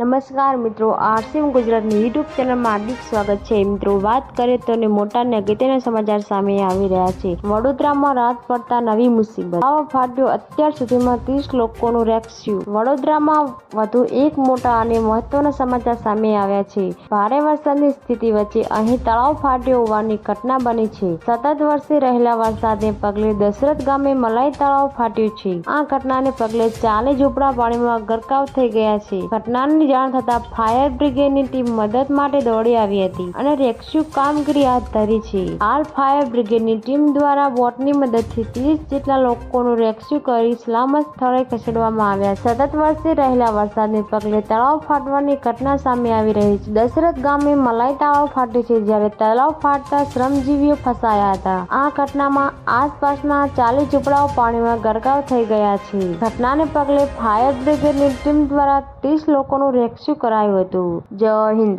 નમસ્કાર મિત્રો આરસીએમ ગુજરાતની યુટ્યુબ ચેનલમાં હાર્દિક સ્વાગત છે. મિત્રો, વાત કરીએ તો મોટા અને અગત્યના સમાચાર સામે આવી રહ્યા છે. વડોદરામાં રાત પડતા નવી મુસીબત. આવા ફાટ્યો અત્યાર સુધીમાં ત્રીસ લોકોનું રેસ્ક્યુ વડોદરામાં વધુ એક મોટા અને મહત્વના સમાચાર સામે આવ્યા છે. ભારે વરસાદની સ્થિતિ વચ્ચે અહીં તળાવ ફાટ્યો હોવાની ઘટના બની છે. સતત વરસી રહેલા વરસાદને પગલે દશરથ ગામે મલાઈ તળાવ ફાટ્યું છે. આ ઘટનાને પગલે ચાલે ઝૂંપડા પાણીમાં ગરકાવ થઈ ગયા છે. ઘટનાની જાણ થતાં ફાયર બ્રિગેડની ટીમ મદદ માટે દોડી આવી હતી અને રેસ્ક્યુ કામગીરી હાથ ધરી છે. હાલ ફાયર બ્રિગેડની ટીમ દ્વારા બોટની મદદથી ત્રીસ જેટલા લોકોનું રેસ્ક્યુ કરી સલામત સ્થળે ખસેડવામાં આવ્યા. સતત વરસી રહેલા વરસાદને પગલે તળાવ ફાટવાની ઘટના સામે આવી રહી છે. દશરથ ગામે મલાઈ તળાવ ફાટ્યું છે, જ્યારે તળાવ ફાટતા શ્રમજીવીઓ ફસાયા હતા. આ ઘટનામાં આસપાસના ચાલીસ ઝૂંપડાઓ પાણીમાં ગરકાવ થઈ ગયા છે. ઘટનાને પગલે ફાયર બ્રિગેડની ટીમ દ્વારા ત્રીસ લોકોનું રેસ્ક્યુ કરાયું હતું? જય હિન્દ.